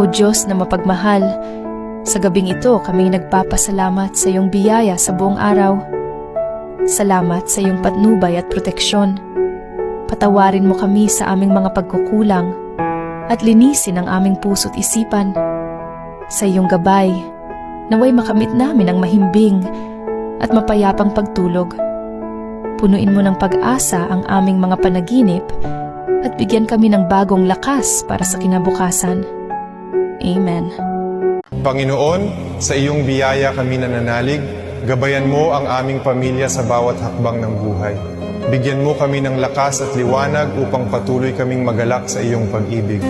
O Diyos na mapagmahal, sa gabing ito kami nagpapasalamat sa iyong biyaya sa buong araw. Salamat sa iyong patnubay at proteksyon. Patawarin mo kami sa aming mga pagkukulang at linisin ang aming puso't isipan. Sa iyong gabay, naway makamit namin ang mahimbing at mapayapang pagtulog. Punuin mo ng pag-asa ang aming mga panaginip at bigyan kami ng bagong lakas para sa kinabukasan. Amen. Panginoon, sa iyong biyaya kami nananalig, gabayan mo ang aming pamilya sa bawat hakbang ng buhay. Bigyan mo kami ng lakas at liwanag upang patuloy kaming magalak sa iyong pag-ibig.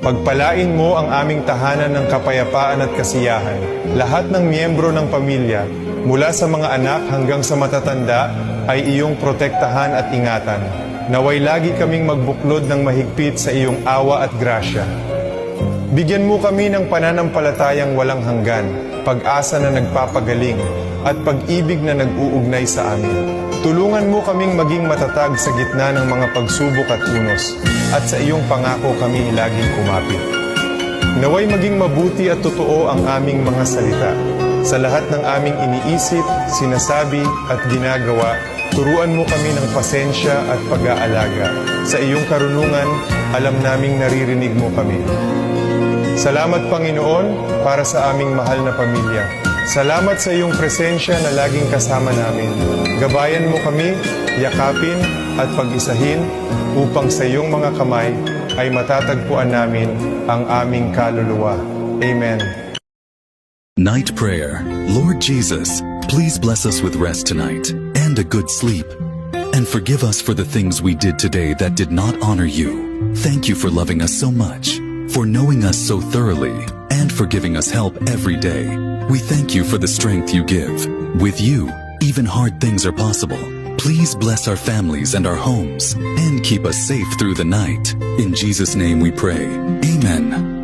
Pagpalain mo ang aming tahanan ng kapayapaan at kasiyahan. Lahat ng miyembro ng pamilya, mula sa mga anak hanggang sa matatanda, ay iyong protektahan at ingatan. Naway lagi kaming magbuklod ng mahigpit sa iyong awa at grasya. Bigyan mo kami ng pananampalatayang walang hanggan, pag-asa na nagpapagaling, at pag-ibig na nag-uugnay sa amin. Tulungan mo kaming maging matatag sa gitna ng mga pagsubok at unos, at sa iyong pangako kami laging kumapit. Naway maging mabuti at totoo ang aming mga salita. Sa lahat ng aming iniisip, sinasabi at ginagawa, turuan mo kami ng pasensya at pag-aalaga. Sa iyong karunungan, alam naming naririnig mo kami. Salamat Panginoon para sa aming mahal na pamilya. Salamat sa iyong presensya na laging kasama namin. Gabayan mo kami, yakapin at pag-isahin upang sa iyong mga kamay ay matatagpuan namin ang aming kaluluwa. Amen. Night prayer. Lord Jesus, please bless us with rest tonight and a good sleep. And forgive us for the things we did today that did not honor you. Thank you for loving us so much, for knowing us so thoroughly, and for giving us help every day. We thank you for the strength you give. With you, even hard things are possible. Please bless our families and our homes and keep us safe through the night. In Jesus' name we pray. Amen.